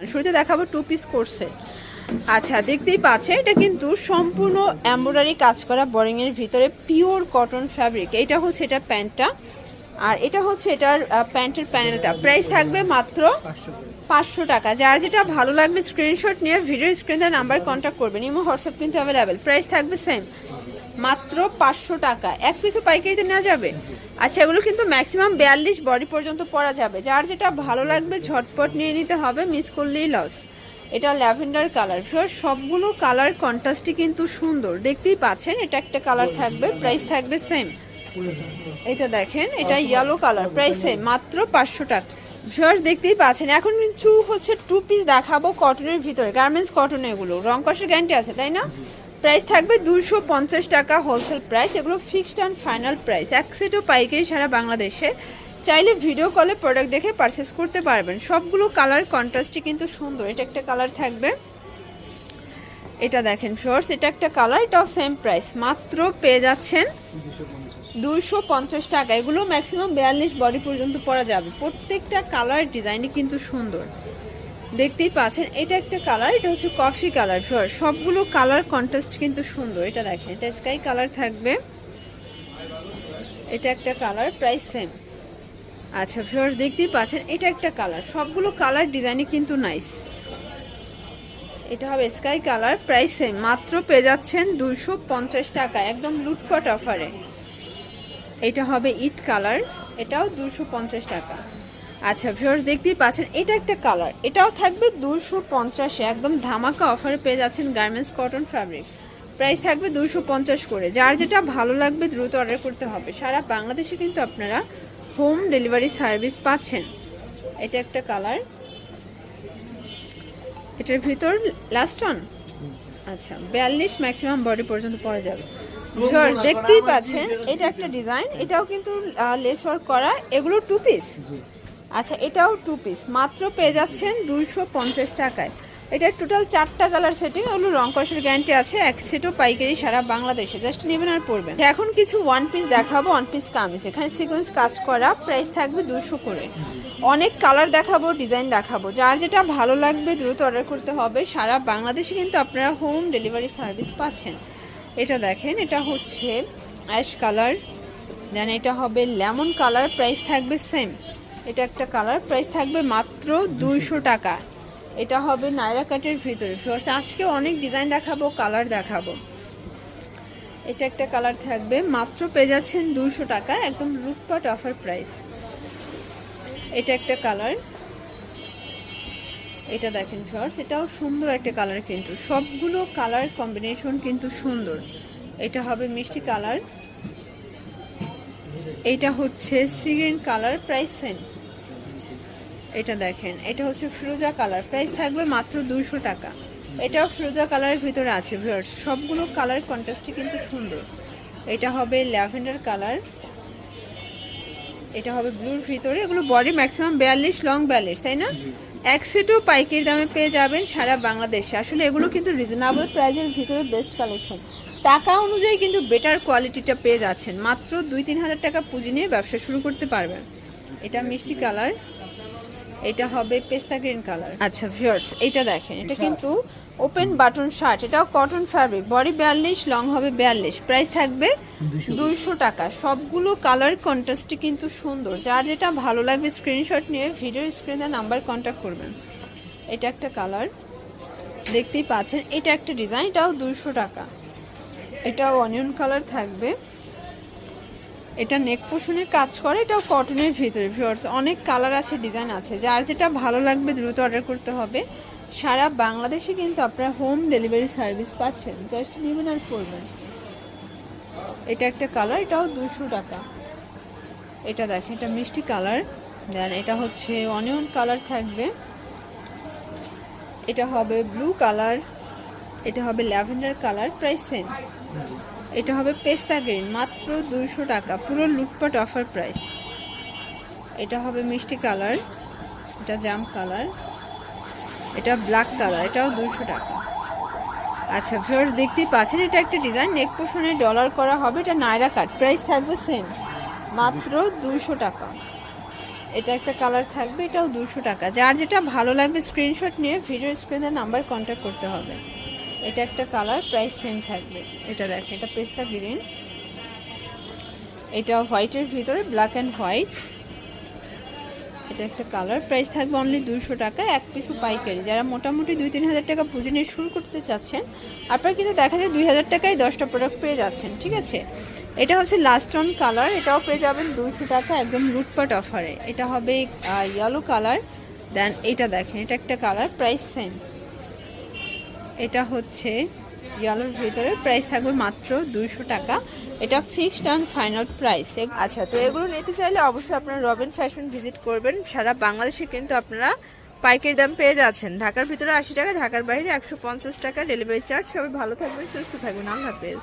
শুরুতে দেখাবো two piece করছে আচ্ছা দেখতেই পাচ্ছে এটা কিন্তু সম্পূর্ণ এমব্রয়ডারি কাজ করা বোরিং এর ভিতরে পিওর কটন ফ্যাব্রিক এটা হচ্ছে এটা প্যান্টটা, আর এটা হচ্ছে এটার প্যান্টের প্যানেলটা প্রাইস থাকবে মাত্র পাঁচশো টাকা। যার যেটা ভালো লাগবে স্ক্রিনশট নিয়ে ভিডিও স্ক্রিনে নাম্বার কন্ট্যাক্ট করবেন। ইমো হোয়াটসঅ্যাপ কিন্তু অ্যাভেলেবেল প্রাইস থাকবে সেম মাত্র পাঁচশো টাকা। এক পিসও পাইকারিতে নেওয়া যাবে? আচ্ছা এগুলো কিন্তু ম্যাক্সিমাম বিয়াল্লিশ বডি পর্যন্ত পরা যাবে। যার যেটা ভালো লাগবে ঝটপট নিয়ে নিতে হবে মিস করলেই লস এটা ল্যাভেন্ডার কালার সবগুলো কালার কন্ট্রাস্টই কিন্তু সুন্দর। দেখতেই পাচ্ছেন এটা একটা কালার থাকবে প্রাইস থাকবে সেম এটা দেখেন এটা ইয়েলো কালার প্রাইস সেম মাত্র পাঁচশো টাকা। ভিউয়ার্স দেখতেই পাচ্ছেন এখন কিছু হচ্ছে টু পিস দেখাবো কটনের ভিতরে। গার্মেন্টস কটন এগুলো। রং কষের গ্যারান্টি আছে তাই না? প্রাইস থাকবে দুশো পঞ্চাশ টাকা হোলসেল প্রাইস এগুলো ফিক্সড অ্যান্ড ফাইনাল প্রাইস এক সেটও পাইকারি সারা বাংলাদেশে। চাইলে ভিডিও কলে প্রোডাক্ট দেখে পারচেস করতে পারবেন। সবগুলো কালার কন্ট্রাস্টই কিন্তু সুন্দর। এটা একটা কালার থাকবে। এটা দেখেন শর্টস এটা একটা কালার এটাও সেম প্রাইস মাত্র পেয়ে যাচ্ছেন দুশো পঞ্চাশ টাকা। এগুলো ম্যাক্সিমাম বিয়াল্লিশ বডি পর্যন্ত পরা যাবে। প্রত্যেকটা কালার ডিজাইনই কিন্তু সুন্দর। দেখতেই পাচ্ছেন, এটা একটা কালার এটা হচ্ছে কফি কালার ফিওর সবগুলো কালার কন্ট্রাস্ট কিন্তু সুন্দর। এটা দেখেন, এটা স্কাই কালার থাকবে। এটা একটা কালার প্রাইস সেম আচ্ছা ফিওর দেখতেই পাচ্ছেন, এটা একটা কালার সবগুলো কালার ডিজাইনই কিন্তু নাইস এটা হবে স্কাই কালার প্রাইস সেম মাত্র পেয়ে যাচ্ছেন পঞ্চাশ টাকা, একদম লুটপট অফারে এটা হবে ইট কালার এটাও দুশো টাকা। আচ্ছা ভিউয়ার্স দেখতেই পাচ্ছেন এটা একটা কালার এটাও থাকবে দুশো পঞ্চাশে একদম ধামাকা অফারে পেয়ে যাচ্ছেন গার্মেন্টস কটন ফ্যাব্রিক প্রাইস থাকবে দুশো পঞ্চাশ করে। যার যেটা ভালো লাগবে দ্রুত অর্ডার করতে হবে। সারা বাংলাদেশে কিন্তু আপনারা হোম ডেলিভারি সার্ভিস পাচ্ছেন। এটা একটা কালার এটার ভিতর লাস্ট অন আচ্ছা বিয়াল্লিশ ম্যাক্সিমাম বডি পর্যন্ত পরা যাবে। Sure, দেখতেই পাচ্ছেন এটা একটা ডিজাইন এটাও কিন্তু লেস ওয়ার্ক করা। এগুলো টু পিস আচ্ছা এটাও টু পিস মাত্র পেয়ে যাচ্ছেন দুইশো পঞ্চাশ টাকায়। এটা টোটাল চারটা কালার সেটিং ওগুলো রং কষের গ্যারান্টি আছে। এক সেটও পাইকারি সারা বাংলাদেশে। জাস্ট নেবেন আর পড়বেন এখন কিছু ওয়ান পিস দেখাবো ওয়ান পিস কামিজ। এখানে সিকোয়েন্স কাজ করা প্রাইস থাকবে দুশো করে। অনেক কালার দেখাবো ডিজাইন দেখাবো। যার যেটা ভালো লাগবে দ্রুত অর্ডার করতে হবে। সারা বাংলাদেশে কিন্তু আপনারা হোম ডেলিভারি সার্ভিস পাচ্ছেন। এটা দেখেন, এটা হচ্ছে অ্যাশ কালার দেন এটা হবে লেমন কালার প্রাইস থাকবে সেম এটা একটা কালার প্রাইস থাকবে মাত্র দুইশো টাকা। এটা হবে নায়রা কাটের ভিতরে। Viewers, আজকে অনেক ডিজাইন দেখাবো কালার দেখাবো। এটা একটা কালার থাকবে মাত্র পেয়ে যাচ্ছেন দুইশো টাকা একদম লুটপাট অফার প্রাইস। এটা একটা কালার। এটা দেখেন শর্টস এটাও সুন্দর একটা কালার কিন্তু। সবগুলো কালার কম্বিনেশন কিন্তু সুন্দর। এটা হবে মিষ্টি কালার। এটা হচ্ছে সিগ্রিন কালার প্রাইস সেম। এটা দেখেন এটা হচ্ছে ফিরোজা কালার প্রাইস থাকবে মাত্র দুশো টাকা। এটাও ফিরোজা কালারের ভিতরে আছে ভিউয়ার্স সবগুলো কালার কন্ট্রাস্টই কিন্তু সুন্দর। এটা হবে ল্যাভেন্ডার কালার এটা হবে ব্লুর ভিতরে। এগুলো বডি ম্যাক্সিমাম বিয়াল্লিশ লং বিয়াল্লিশ তাই না? এক সেটও পাইকারি দামে পেয়ে যাবেন সারা বাংলাদেশে। আসলে এগুলো কিন্তু রিজনেবল প্রাইজের ভিতরে বেস্ট কালেকশন টাকা অনুযায়ী কিন্তু বেটার কোয়ালিটিটা পেয়ে যাচ্ছেন। মাত্র দুই তিন হাজার টাকা পুঁজি নিয়ে ব্যবসা শুরু করতে পারবেন। এটা মিষ্টি কালার এটা হবে পেস্তা গ্রিন কালার। আচ্ছা ভিউয়ার্স এটা দেখেন এটা কিন্তু ওপেন বাটন শার্ট এটাও কটন ফ্যাব্রিক বডি বিয়াল্লিশ লং হবে বিয়াল্লিশ প্রাইস থাকবে দুইশো। টাকা। সবগুলো কালার কন্ট্রাস্টই কিন্তু সুন্দর। যার যেটা ভালো লাগবে স্ক্রিনশট নিয়ে ভিডিও স্ক্রিনে নাম্বার কন্ট্যাক্ট করবেন। এটা একটা কালার দেখতেই পাচ্ছেন এটা একটা ডিজাইন এটাও দুইশো টাকা। এটাও অনিয়ন কালার থাকবে। এটা নেক পোষণের কাজ করে, এটাও কটনের ভিতরে ভিউয়ার্স অনেক কালার আছে ডিজাইন আছে। যার যেটা ভালো লাগবে দ্রুত অর্ডার করতে হবে। সারা বাংলাদেশে কিন্তু আপনারা হোম ডেলিভারি সার্ভিস পাচ্ছেন। জাস্ট নেবেন আর করবেন। এটা একটা কালার এটাও দুশো টাকা। এটা দেখেন, এটা মিষ্টি কালার দেন এটা হচ্ছে অনিয়ন কালার থাকবে। এটা হবে ব্লু কালার এটা হবে ল্যাভেন্ডার কালার প্রাইস সেম এটা হবে পেস্তা গ্রিন, মাত্র দুইশো টাকা, পুরো লুটপাট অফার প্রাইস। এটা হবে মিষ্টি কালার, এটা জাম কালার, এটা ব্ল্যাক কালার, এটাও দুইশো টাকা। আচ্ছা ভিউয়ার্স দেখতেই পাচ্ছেন, এটা একটা ডিজাইন নেক পোষণে ডলার করা হবে, এটা নায়রা কাট প্রাইস থাকবে সেম মাত্র দুইশো টাকা। এটা একটা কালার থাকবে, এটাও দুশো টাকা। যার যেটা ভালো লাগবে স্ক্রিনশট নিয়ে ভিডিও স্ক্রিনের নাম্বার কন্ট্যাক্ট করতে হবে। এটা একটা কালার, প্রাইস সেম থাকবে। এটা দেখেন, এটা পেস্তা গ্রিন। এটা হোয়াইটের ভিতরে ব্ল্যাক অ্যান্ড হোয়াইট এটা একটা কালার, প্রাইস থাকবে অনলি দুশো টাকা, এক পিসও পাইকারি। যারা মোটামুটি দুই তিন হাজার টাকা পুঁজি নিয়ে শুরু করতে চাচ্ছেন, আপনারা কিন্তু দেখা যায় দুই হাজার টাকায় দশটা প্রোডাক্ট পেয়ে যাচ্ছেন, ঠিক আছে? এটা হচ্ছে লাস্ট অন কালার এটাও পেয়ে যাবেন দুশো টাকা একদম লুটপাট অফারে এটা হবে ইয়েলো কালার দেন এটা দেখেন, এটা একটা কালার প্রাইস সেম এটা হচ্ছে ইয়েলোর ভিতরে প্রাইস থাকবে মাত্র দুইশো টাকা। এটা ফিক্সড অ্যান্ড ফাইনাল প্রাইস আচ্ছা তো এগুলো নিতে চাইলে অবশ্যই আপনারা রবিন ফ্যাশন ভিজিট করবেন। সারা বাংলাদেশে কিন্তু আপনারা পাইকের দাম পেয়ে যাচ্ছেন। ঢাকার ভিতরে আশি টাকা, ঢাকার বাইরে একশো পঞ্চাশ টাকা। ডেলিভারি চার্জ সবাই ভালো থাকবেন, সুস্থ থাকবেন। আল্লাহ হাফেজ।